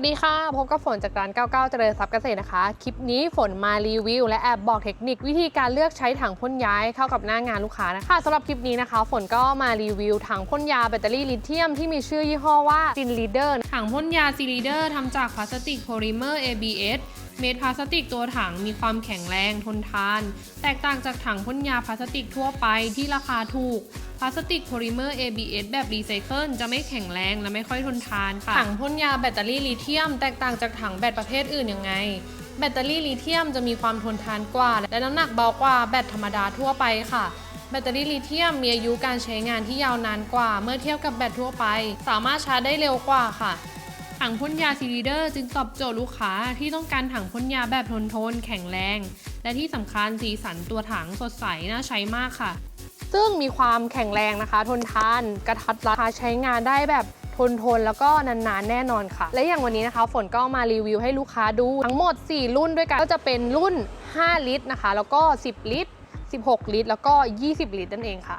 สวัสดีค่ะ พบกับฝนจากร้าน 99 เจริญทรัพย์เกษตรนะคะ คลิปนี้ฝนมารีวิว และแอบบอกเทคนิควิธีการเลือกใช้ถังพ่นย้ายเข้ากับหน้างานลูกค้านะคะสำหรับคลิปนี้นะคะ ฝนก็มารีวิวถังพ่นยาแบตเตอรี่ลิเธียมที่มีชื่อยี่ห้อว่าซินลีเดอร์ถังพ่นยาซิลีเดอร์ทำจากพลาสติกโพลิเมอร์ ABS เม็ดพลาสติกตัวถังมีความแข็งแรงทนทาน แตกต่างจากถังพ่นยาพลาสติกทั่วไปที่ราคาถูก พลาสติกโพลิเมอร์ ABS แบบรีไซเคิลจะไม่แข็งแรงและไม่ค่อยทนทานค่ะ ถังพ่นยาแบตเตอรี่ลิเธียมแตกต่างจากถังแบตประเภทอื่นยังไง แบตเตอรี่ลิเธียมจะมีความทนทานกว่า และน้ำหนักเบากว่าแบตธรรมดาทั่วไปค่ะแบตเตอรี่ลิเธียมมีอายุการใช้งานที่ยาวนานกว่า เมื่อเทียบกับแบตทั่วไป สามารถชาร์จได้เร็วกว่าค่ะ ถังพ่นยาซีลีเดอร์จึงตอบโจทย์ลูกค้าที่ต้องการถังพ่นยาแบบทนทนแข็งแรง และที่สำคัญสีสันตัวถังสดใสน่าใช้มากค่ะ ซึ่งมีความแข็งแรงนะคะ ทนทาน กระทัดรัดใช้งานได้แบบทนทนแล้วก็นานๆ แน่นอนค่ะ และอย่างวันนี้นะคะ ฝนก็มารีวิวให้ลูกค้าดู ทั้งหมด 4 รุ่นด้วยกันก็จะเป็นรุ่น 5 ลิตรนะคะ แล้วก็ 10 ลิตร 16 ลิตร แล้วก็ 20 ลิตรนั่นเองค่ะ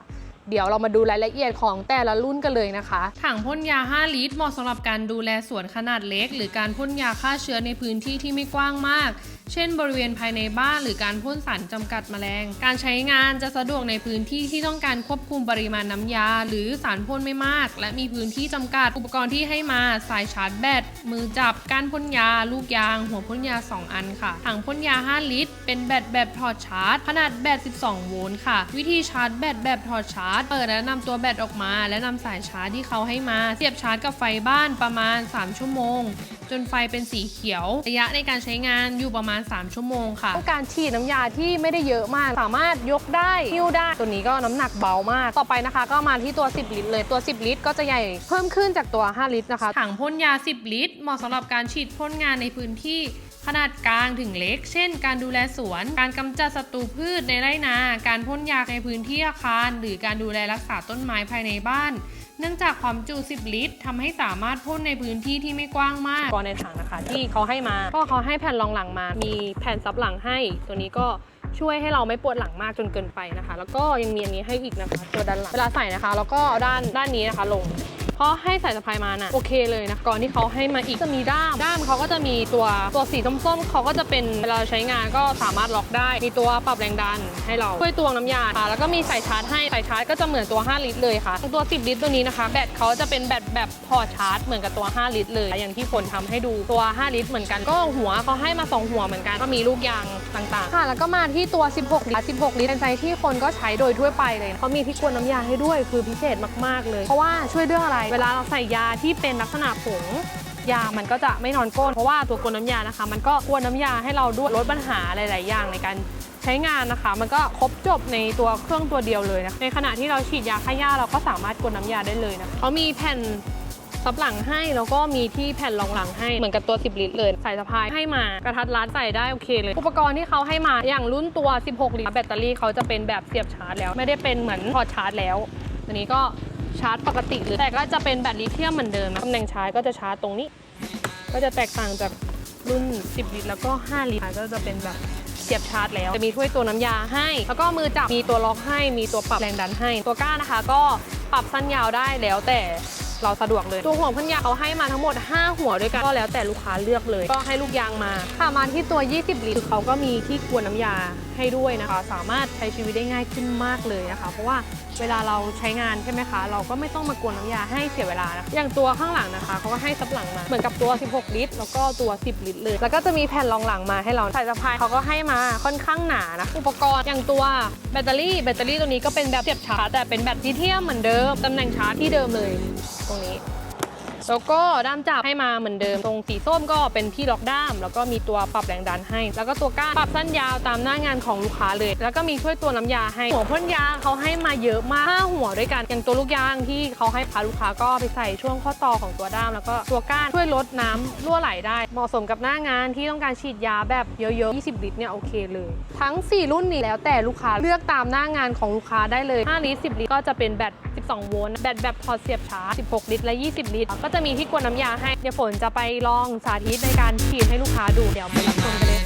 เดี๋ยวเรามาดูรายละเอียดของแต่ละรุ่นกันเลยนะคะ ถังพ่นยา 5 ลิตรเหมาะสำหรับการดูแลสวนขนาดเล็ก หรือการพ่นยาฆ่าเชื้อในพื้นที่ที่ไม่กว้างมาก เช่น บริเวณภายในบ้านหรือการพ่นสารจำกัดแมลง การใช้งานจะสะดวกในพื้นที่ที่ต้องการควบคุมปริมาณน้ำยา หรือสารพ่นไม่มาก และมีพื้นที่จำกัด อุปกรณ์ที่ให้มาสายชาร์จแบต มือจับก้านพ่นยา ลูกยาง หัวพ่นยา 2 อันค่ะ ถังพ่นยา 5 ลิตร เป็นแบตแบบถอดชาร์จ ขนาดแบต 12 โวลต์ค่ะ วิธีชาร์จแบตแบบถอดชาร์จ เปิดและนำตัวแบตออกมา และนำสายชาร์จที่เขาให้มา เสียบชาร์จกับไฟบ้านประมาณ 3 ชั่วโมง จนไฟเป็นสีเขียว ระยะในการใช้งานอยู่ประมาณ3 ชั่วโมงค่ะ ต้องการฉีดน้ำยาที่ไม่ได้เยอะมาก สามารถยกได้หิ้วได้ ตัวนี้ก็น้ำหนักเบามาก ต่อไปนะคะ ก็มาที่ตัว 10 ลิตรเลยตัว 10 ลิตร ก็จะใหญ่เพิ่มขึ้นจากตัว 5 ลิตรนะคะ ถังพ่นยา 10 ลิตร เหมาะสำหรับการฉีดพ่นงานในพื้นที่ข นาดกลางถึงเล็ก เช่น การดูแลสวน การกำจัดศัตรูพืชในไร่นา การพ่นยาในพื้นที่อาคาร หรือการดูแลรักษาต้นไม้ภายในบ้าน เนื่องจากความจุ 10 ลิตรทำให้สามารถพ่นในพื้นที่ที่ไม่กว้างมากก็ในถังนะคะ ที่เขาให้มาก็เขาให้แผ่นรองหลังมา มีแผ่นซับหลังให้ ตัวนี้ก็ช่วยให้เราไม่ปวดหลังมากจนเกินไปนะคะ แล้วก็ยังมีอันนี้ให้อีกนะคะ ตัวด้านหลัง เวลาใส่นะคะ แล้วก็เอาด้านด้านนี้นะคะลง เพราะให้ใส่สะพายมาน่ะโอเคเลยนะก่อนที่เขาให้มาอีกจะมีด้ามด้ามเขาก็จะมีตัวตัวสีส้มๆเขาก็จะเป็นเวลาใช้งานก็สามารถล็อกได้ มีตัวปรับแรงดันให้เราช่วยตวงน้ำยาค่ะแล้วก็มีสายชาร์จให้สายชาร์จก็จะเหมือนตัว 5 ลิตรเลยค่ะ ตัว 10 ลิตรตัวนี้นะคะแบตเขาจะเป็นแบตแบบพอชาร์จ เหมือนกับตัว 5 ลิตรเลย อย่างที่ฝนทำให้ดูตัว 5 ลิตรเหมือนกันก็หัวเขาให้มา 2 หัวเหมือนกันก็มีลูกยางต่างๆ ค่ะ แล้วก็มาที่ตัว 16 ลิตร 16 ลิตรเป็นไซส์ที่คนก็ใช้โดยทั่วไปเลยเขามีที่กวนน้ำยาให้ด้วยคือพิเศษมากๆเลย เพราะว่าช่วยเรื่องอะไรเวลาเราใส่ยาที่เป็นลักษณะผงยามันก็จะไม่นอนก้นเพราะว่าตัวกวนน้ำยานะคะ มันก็กวนน้ำยาให้เราด้วยลดปัญหาหลาย ๆ อย่างในการใช้งานนะคะ มันก็ครบจบในตัวเครื่องตัวเดียวเลยนะในขณะที่เราฉีดยาฆ่าหญ้าเราก็สามารถกวนน้ำยาได้เลยนะเขามีแผ่นซับหลังให้แล้วก็มีที่แผ่นรองหลังให้เหมือนกับตัว 10 ลิตรเลยใส่สะพายให้มากระทัดรัดใส่ได้โอเคเลย อุปกรณ์ที่เขาให้มาอย่างรุ่นตัว 16 ลิตรแบตเตอรี่เขาจะเป็นแบบเสียบชาร์จแล้ว ไม่ได้เป็นเหมือนพอชาร์จแล้ว อันนี้ก็ชาร์จปกติเลยแต่ก็จะเป็นแบตลิเธียมเหมือนเดิมนะตำแหน่งชาร์จก็จะชาร์จตรงนี้ ก็จะแตกต่างจากรุ่น 10 ลิตรแล้วก็ 5 ลิตรก็จะเป็นแบบเสียบชาร์จแล้วจะมีถ้วยตัวน้ำยาให้ แล้วก็มือจับมีตัวล็อกให้มีตัวปรับแรงดันให้ ตัวก้านนะคะ ก็ปรับสั้นยาวได้แล้วแต่เราสะดวกเลย ตัวหัวพ่นยาเขาให้มาทั้งหมด 5 หัวด้วยกันก็แล้วแต่ลูกค้าเลือกเลย ก็ให้ลูกยางมาค่ะมาที่ตัว 20 ลิตรเขาก็มีที่กวนน้ำยา ให้ด้วยนะคะ สามารถใช้ชีวิตได้ง่ายขึ้นมากเลยนะคะ เพราะว่าเวลาเราใช้งานใช่ไหมคะ เราก็ไม่ต้องมากวนน้ำยาให้เสียเวลานะอย่างตัวข้างหลังนะคะเขาก็ให้ซับหลังมาเหมือนกับตัว 16 ลิตร แล้วก็ตัว 10 ลิตรเลย แล้วก็จะมีแผ่นรองหลังมาให้เราใส่สะพายเขาก็ให้มาค่อนข้างหนานะอุปกรณ์อย่างตัวแบตเตอรี่แบตเตอรี่ตัวนี้ก็เป็นแบบเสียบชาร์จแต่เป็นแบตลิเธียมเหมือนเดิมตำแหน่งชาร์จที่เดิมเลยตรงนี้ แล้วก็ด้ามจับให้มาเหมือนเดิม ตรงสีส้มก็เป็นที่ล็อกด้าม แล้วก็มีตัวปรับแรงดันให้ แล้วก็ตัวก้านปรับสั้นยาวตามหน้างานของลูกค้าเลย แล้วก็มีช่วยตัวน้ำยาให้ หัวพ่นยาเขาให้มาเยอะมากห้าหัวด้วยกันอย่างตัวลูกยางที่เขาให้พาลูกค้าก็ไปใส่ช่วงข้อต่อของตัวด้าม แล้วก็ตัวก้านช่วยลดน้ำรั่วไหลได้ เหมาะสมกับหน้างานที่ต้องการฉีดยาแบบเยอะๆ 20 ลิตรเนี่ยโอเคเลย ทั้ง 4 รุ่นนี้แล้วแต่ลูกค้าเลือกตามหน้างานของลูกค้าได้เลย 5 ลิตร 10 ลิตรก็จะเป็นแบต 12 โวลต์ แบตแบบพอเสียบชาร์จ 16 ลิตร และ 20 ลิตร ก็จะมีที่กวนน้ำยาให้ เดี๋ยวฝนจะไปลองสาธิตในการฉีดให้ลูกค้าดูเดี๋ยวไปรับชมกันเลย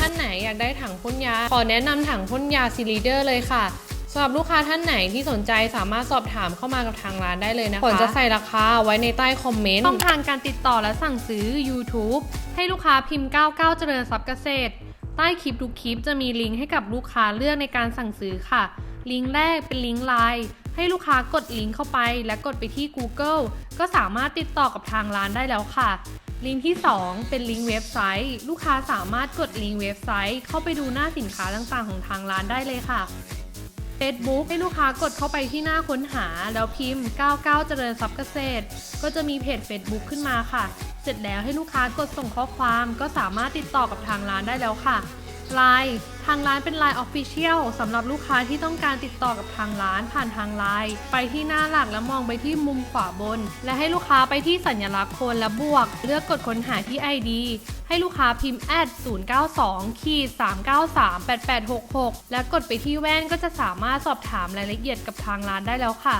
ท่านไหนอยากได้ถังพ่นยา ขอแนะนำถังพ่นยาซีลีเดอร์เลยค่ะสำหรับลูกค้าท่านไหนที่สนใจสามารถสอบถามเข้ามากับทางร้านได้เลยนะคะผลจะใส่ราคาไว้ในใต้คอมเมนต์ช่องทางการติดต่อและสั่งซื้อ YouTube ให้ลูกค้าพิมพ์ 99 เจริญทรัพย์เกษตร ใต้คลิปทุกคลิปจะมีลิงก์ให้กับลูกค้าเลือกในการสั่งซื้อค่ะ ลิงก์แรกเป็นลิงก์ไลน์ ให้ลูกค้ากดลิงก์เข้าไปและกดไปที่ Google ก็สามารถติดต่อกับทางร้านได้แล้วค่ะลิงก์ที่ 2 เป็นลิงก์เว็บไซต์ ลูกค้าสามารถกดลิงก์เว็บไซต์ เข้าไปดูหน้าสินค้าต่างๆ ของทางร้านได้เลยค่ะ Facebook ให้ลูกค้ากดเข้าไปที่หน้าค้นหา แล้วพิมพ์ 99 เจริญทรัพย์เกษตร ก็จะมีเพจ Facebook ขึ้นมาค่ะ เสร็จแล้วให้ลูกค้ากดส่งข้อความก็สามารถติดต่อกับทางร้านได้แล้วค่ะ Line ทางร้านเป็น Line Official สำหรับลูกค้าที่ต้องการติดต่อกับทางร้านผ่านทาง Line ไปที่หน้าหลักแล้วมองไปที่มุมขวาบน และให้ลูกค้าไปที่สัญลักษณ์โคนและบวก เลือกกดค้นหาที่ ID ให้ลูกค้าพิมพ์ add 092ขีด393 8866 และกดไปที่แว่นก็จะสามารถสอบถามรายละเอียดกับทางร้านได้แล้วค่ะ